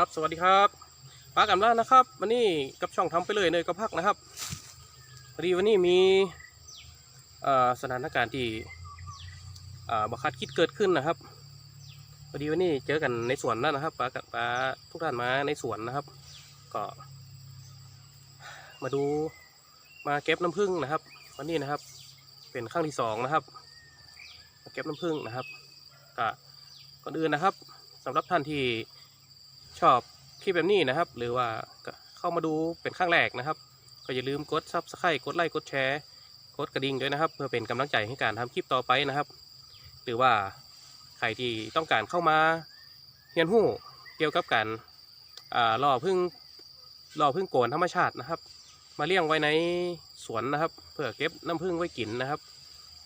ครับสวัสดีครับปากันแล้วนะครับ วันนี้กับช่องทำไปเลยเนยก็พักนะครับพอดีวันนี้มีสถานการณ์ที่บัคาดคิดเกิดขึ้นนะครับพอดีวันนี้เจอกันในสวนแล้วนะครับปากับปาทุกท่านมาในสวนนะครับ ก็ มาดูมาเก็บน้ำผึ้งนะครับ วันนี้นะครับ เป็นครั้งที่สองนะครับมาเก็บน้ำผึ้งนะครับก็ก่อนอื่นนะครับสำหรับท่านที่ อบคลิปแบบนี้นะครับ หรือว่าเข้ามาดูเป็นครั้งแรกนะครับ ก็อย่าลืมกดซับสไครต์กดไลค์กดแชร์กดกระดิ่งด้วยนะครับ เพื่อเป็นกำลังใจให้การทำคลิปต่อไปนะครับ หรือว่าใครที่ต้องการเข้ามาเรียนรู้เกี่ยวกับการอ่าล่อพึ่งล่อพึ่งโกนธรรมชาตินะครับ มาเลี้ยงไว้ในสวนนะครับ เพื่อเก็บน้ำพึ่งไว้กินนะครับ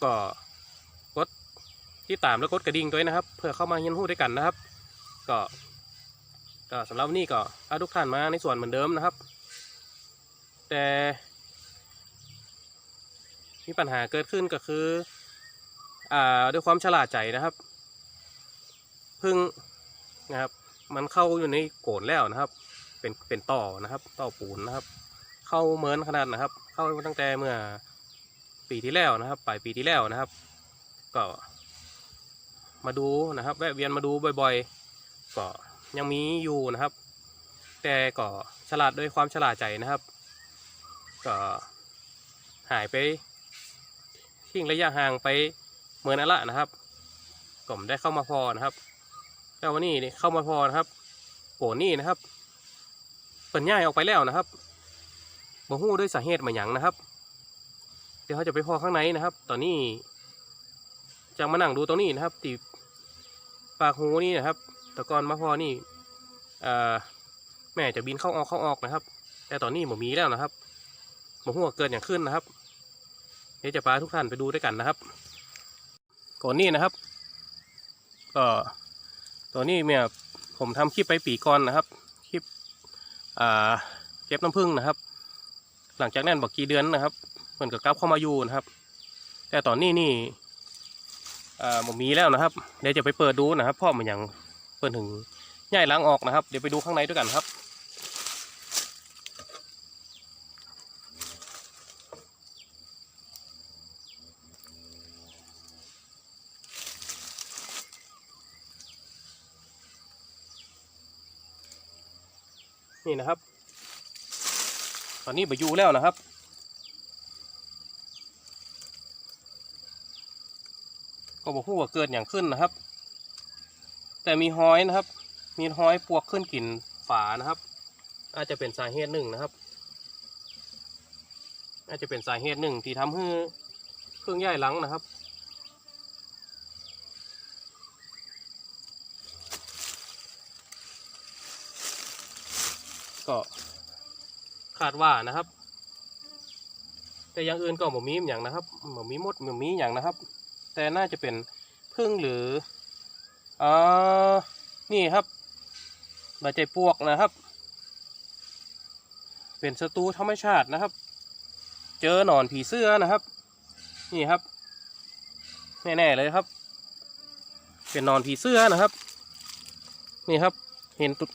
ก็กดติดตามแล้วกดกระดิ่งด้วยนะครับ เพื่อเข้ามาเรียนรู้ด้วยกันนะครับ ก็ ก็สำหรับวันนี้ก็พาทุกท่านมาในสวนเหมือนเดิมนะครับ แต่ มีปัญหาเกิดขึ้นก็คือ อ่าด้วยความฉลาดใจนะครับ พึ่งนะครับ มันเข้าอยู่ในโกนแล้วนะครับ เป็นเป็นต่อนะครับ ต่อปูนนะครับ เข้าเหมือนขนาดนะครับ เข้าตั้งแต่เมื่อปีที่แล้วนะครับปลายปีที่แล้วนะครับ ก็ มาดูนะครับ แวะเวียนมาดูบ่อย ๆ ก็ ยังมีอยู่นะครับ แต่ก็ฉลาดด้วยความฉลาดใจนะครับ ก็หายไปทิ้งระยะห่างไปเหมือนนั่นละนะครับก็ไม่ได้เข้ามาพอนะครับแล้ววันนี้นี่เข้ามาพอนะครับโกนี่นะครับเปิดง่ายออกไปแล้วนะครับบ่ฮู้ด้วยสาเหตุมาหยังนะครับ เดี๋ยวเขาจะไปพอข้างในนะครับ ตอนนี้จะมานั่งดูตรงนี้นะครับตีปากหูนี่นะครับ ต่ก่อนมาพอนี่เอ่แม่จะบินเข้าออกเข้าออกนะครับ แต่ตอนนี้หมมีแล้วนะครับหมหัวเกิดอย่างขึ้นนะครับ เดี๋ยวจะพาทุกท่านไปดูด้วยกันนะครับ ก่อนนี้นะครับก็ตัวนี้เนี่ยผมทำคลิปไปปีก่อนนะครับคลิปเก็บน้ำผึ้งนะครับ หลังจากนั้นบอกกี่เดือนนะครับเหมือนกับกลับเข้ามาอยู่นะครับ แต่ตอนนี้นี่หมมีแล้วนะครับ เดี๋ยวจะไปเปิดดูนะครับพ่อมันอยัง เปิดถึงใหญ่ล้างออกนะครับ เดี๋ยวไปดูข้างในด้วยกันครับนี่นะครับ ตอนนี้บอยู่แล้วนะครับ ก็บอกว่าเกิดอย่างขึ้นนะครับ แต่มีหอยนะครับ มีหอยปวกขึ้นกลิ่นฝานะครับ อาจจะเป็นสาเหตุหนึ่งนะครับ อาจจะเป็นสาเหตุหนึ่งที่ทำให้เครื่องย่ายหลังนะครับก็คาดว่านะครับ แต่อย่างอื่นก็หมมีอย่างนะครับหมมีมดหมมีอย่างนะครับ แต่น่าจะเป็นพึ่งหรือ อ่านี่ครับใบใจปวกนะครับ เป็นศัตรูธรรมชาตินะครับ เจอหนอนผีเสื้อนะครับ นี่ครับแน่ๆเลยครับ เป็นหนอนผีเสื้อนะครับ นี่ครับ เห็นตุด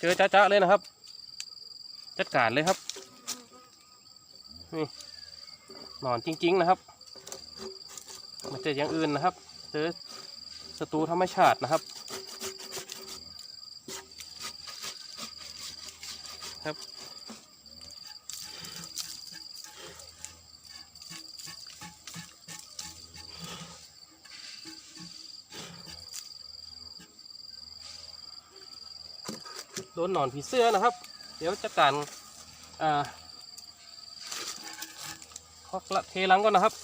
เจอจ้าๆเลยนะครับ จัดการเลยครับนี่หนอนจริง ๆ นะครับมาเจออย่างอื่นนะครับเจอ ศัตรูธรรมชาตินะครับ ครับ โดนหนอนผีเสื้อนะครับ เดี๋ยวจัดการอ่าขอกละเทลังก่อนนะครับ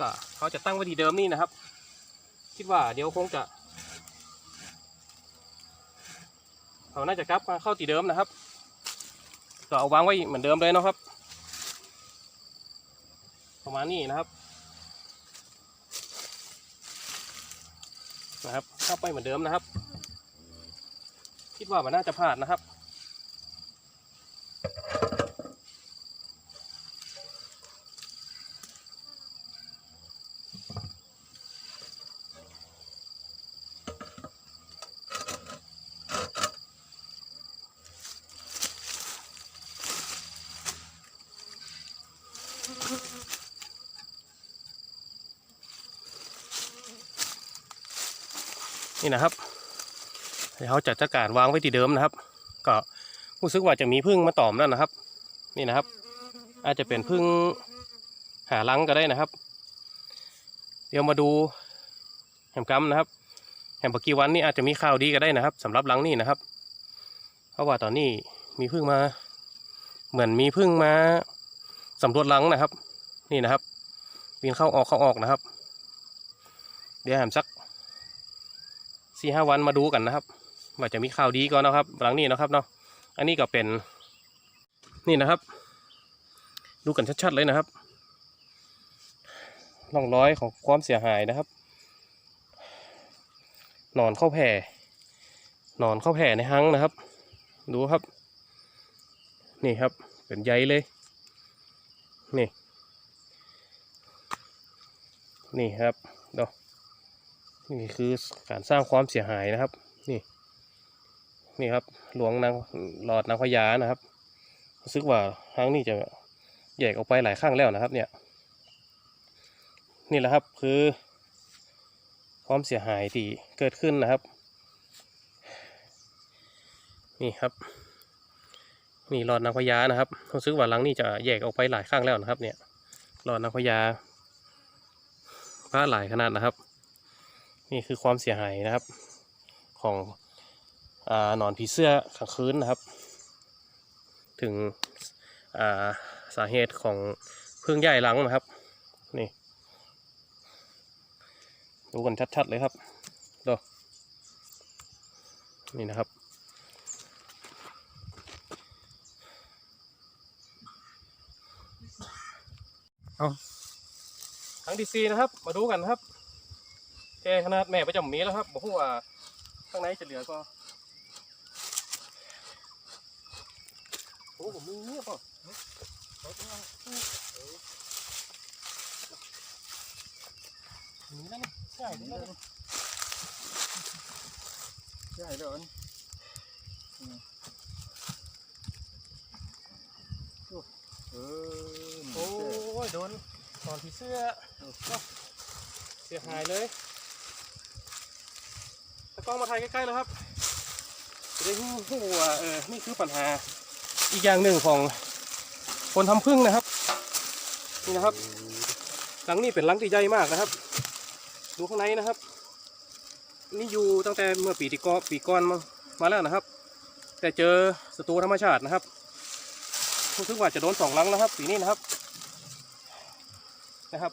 ก็เขาจะตั้งไว้ที่เดิมนี่นะครับ คิดว่าเดี๋ยวคงจะเขาน่าจะกลับมาเข้าที่เดิมนะครับ ก็เอาวางไว้เหมือนเดิมเลยเนาะครับ ประมาณนี้นะครับ นะครับเข้าไปเหมือนเดิมนะครับ คิดว่ามันน่าจะพลาดนะครับ นี่นะครับเดี๋ยวเขาจะจัดการวางไว้ที่เดิมนะครับ ก็รู้สึกว่าจะมีพึ่งมาตอมแล้วนะครับ นี่นะครับ อาจจะเป็นพึ่งหารังก็ได้นะครับ เดี๋ยวมาดูแหมกำนะครับแหมปกีวันนี่อาจจะมีข่าวดีก็ได้นะครับสำหรับรังนี่นะครับ เพราะว่าตอนนี้มีพึ่งมา เหมือนมีพึ่งมาสำรวจรังนะครับ นี่นะครับบินเข้าออกเข้าออกนะครับ เดี๋ยวแหมสัก สี่ห้าวันมาดูกันนะครับ ว่าจะมีข่าวดีก่อนนะครับ หลังนี้นะครับเนาะอันนี้ก็เป็นนี่นะครับ ดูกันชัดๆเลยนะครับร่องรอยของความเสียหายนะครับหนอนเข้าแผ่หนอนเข้าแผ่ในหังนะครับ ดูครับ นี่ครับเป็นใยเลย นี่ นี่ครับเดอ นี่คือการสร้างความเสียหายนะครับ นี่ นี่ครับ หลวงนางหลอดนางพญานะครับรู้สึกว่าครั้งนี้จะแยกออกไปหลายข้างแล้วนะครับ เนี่ย นี่แหละครับคือ ความเสียหายที่เกิดขึ้นนะครับ นี่ครับนี่หลอดนางพญานะครับรู้สึกว่าหลังนี้จะแยกออกไปหลายข้างแล้วนะครับ เนี่ยหลอดนางพญาผ้าหลายขนาดนะครับ นี่คือความเสียหายนะครับ ของอ่าหนอนผีเสื้อกลางคืนนะครับ ถึงาสาเหตุของพึ่งใหญ่หลังนะครับ นี่ดูกันชัดๆเลยครับดูนี่นะครับเอาครั้งที่สี่นะครับ มาดูกันนะครับ แกขนาดแม่ประจำมีแล้วครับบอกว่าข้างในจะเหลือก็โอ้ผมมีเงียบอะมีแล้วนี่ใช่แล้วนี่ใช่แล้วอันเออโอ้ยโดนตอนผีเสื้อเสียหายเลยตะก ล้องมาถ่ายใกล้ๆเลยครับจะได้รู้ว่าเออนี่คือปัญหาอีกอย่างหนึ่งของคนทำพึ่งนะครับ นี่นะครับ หลังนี้เป็นหลังที่ใหญ่มากนะครับ ดูข้างในนะครับ นี่อยู่ตั้งแต่เมื่อปีที่ก่อปีก่อนมามาแล้วนะครับ แต่เจอศัตรูธรรมชาตินะครับรู้สึกว่าจะโดนสองหลังนะครับปีนี้นะครับ นะครับ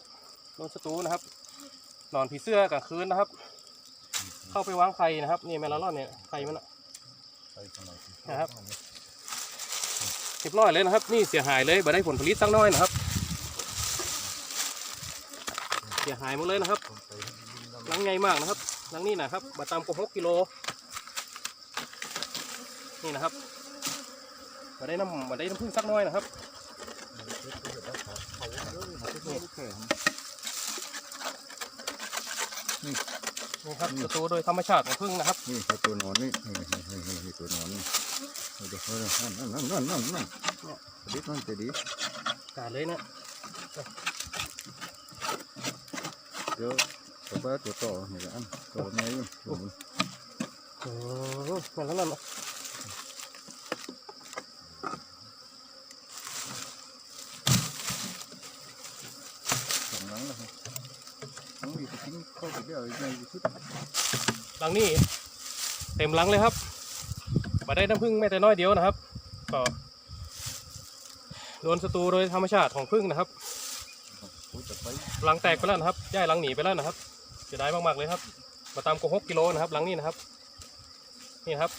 โดนศัตรูนะครับนอนผีเสื้อกลางคืนนะครับ เข้าไปวางไข่นะครับนี่แมลลอนเนี่ยไข่มันอะนะครับเรียบร้อยเลยนะครับ นี่เสียหายเลยบ่ได้ผลผลิตสักน้อยนะครับ เสียหายหมดเลยนะครับหลังใหญ่มากนะครับหลังนี้นะครับมาตามกว่าหกกิโลนี่นะครับมาได้น้ำมาได้น้ำพึ่งสักน้อยนะครับนี่ ครับศัตรูโดยธรรมชาติของพึ่งนะครับนี่คือตัวนอนนี่นี่นี่นี่นี่ตัวนอนนี่เดี๋ยวนั่นนั่นนั่นนั่นนั่นดิบนั่นจะดีการเลยนะเดี๋ยวตัวบ้าตัวต่อนี่ละอันตัวแม่อยู่ตัวมันโอ้โหมันแล้วนั่นน่ะ สองหลังแล้วครับน้องอีกทิ้งเข้าไปเดียวอีกในชุด หลั งนี้เต็มหลังเลยครับมาได้น้ำพึ่งแม้แต่น้อยเดียวนะครับก็โดนศัตรูโดยธรรมชาติของพึ่งนะครับหลังแตกไปแล้วนะครับย้ายหลังหนีไปแล้วนะครับเสียดายมากๆเลยครับ มาตามกว่าหกกิโลนะครับหลังนี้นะครับ นี่ครับ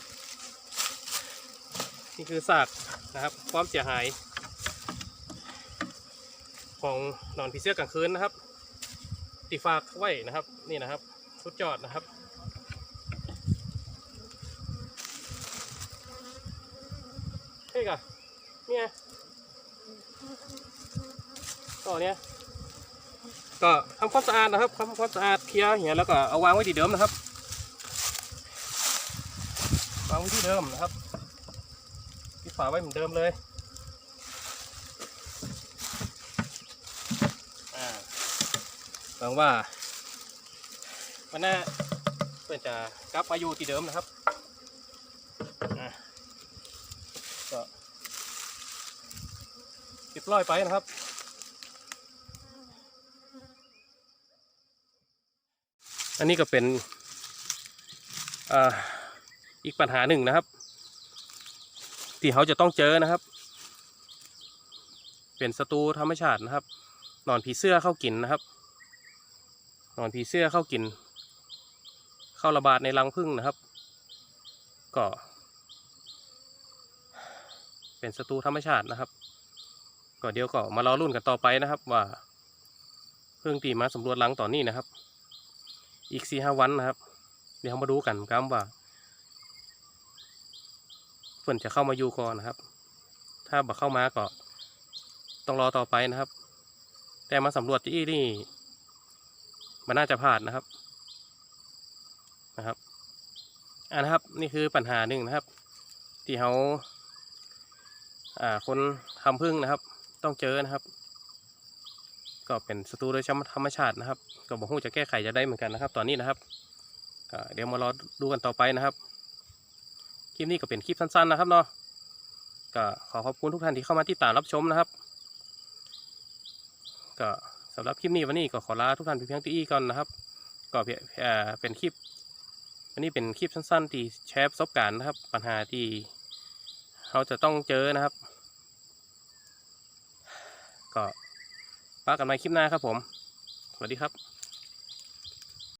นี่คือซากนะครับ ความเสียหาย ของหนอนผีเสื้อกลางคืนนะครับตีฝากไว้นะครับ นี่นะครับ สุดยอดนะครับ เฮ้ยกะเนี่ยต่อเนี้ยก็ทำความสะอาดนะครับทำความสะอาดเคลียร์อย่างเงี้ยแล้วก็เอาวางไว้ที่เดิมนะครับ วางไว้ที่เดิมนะครับปิดฝาไว้เหมือนเดิมเลยอ่าหวังว่าวันหน้าพื่อนจะกลับมาอยู่ที่เดิมนะครับอะก็ เรียบร้อยไปนะครับอันนี้ก็เป็นออีกปัญหาหนึ่งนะครับ ที่เขาจะต้องเจอนะครับ เป็นศัตรูธรรมชาตินะครับหนอนผีเสื้อเข้ากินนะครับหนอนผีเสื้อเข้ากิน เข้าระบาดในรังผึ้งนะครับ ก็ เป็นศัตรูธรรมชาตินะครับ ก็เดี๋ยวก็มารอรุ่นกันต่อไปนะครับว่าเพิ่งตีมาสำรวจรังต่อนนี้นะครับ อีกสี่ห้าวันนะครับ เดี๋ยวมาดูกันครับว่าเพื่อนจะเข้ามาอยู่ก่อนนะครับ ถ้าบ่เข้ามาก็ต้องรอต่อไปนะครับ แต่มาสำรวจที่นี่มันน่าจะพลาดนะครับนะครับอ่านะครับนี่คือปัญหาหนึ่งนะครับ ที่เขาอ่าคนทำพึ่งนะครับ ต้องเจอนะครับ ก็เป็นศัตรูโดยธรรมชาตินะครับ ก็บอกว่าจะแก้ไขจะได้เหมือนกันนะครับ ตอนนี้นะครับเดี๋ยวมารอดูกันต่อไปนะครับ คลิปนี้ก็เป็นคลิปสั้นๆนะครับเนาะก็ขอขอบคุณทุกท่านที่เข้ามาติดตามรับชมนะครับ ก็สำหรับคลิปนี้วันนี้ก็ขอลาทุกท่านเพียงเที่านี้ก่อนนะครับ ก็เพียงเอ่อเป็นคลิปวันนี้เป็นคลิปสั้นๆ ที่แชร์ประสบการณ์นะครับ ปัญหาที่เราจะต้องเจอนะครับ ก็ปา กันใหม่คลิปหน้าครับผม สวัสดีครับ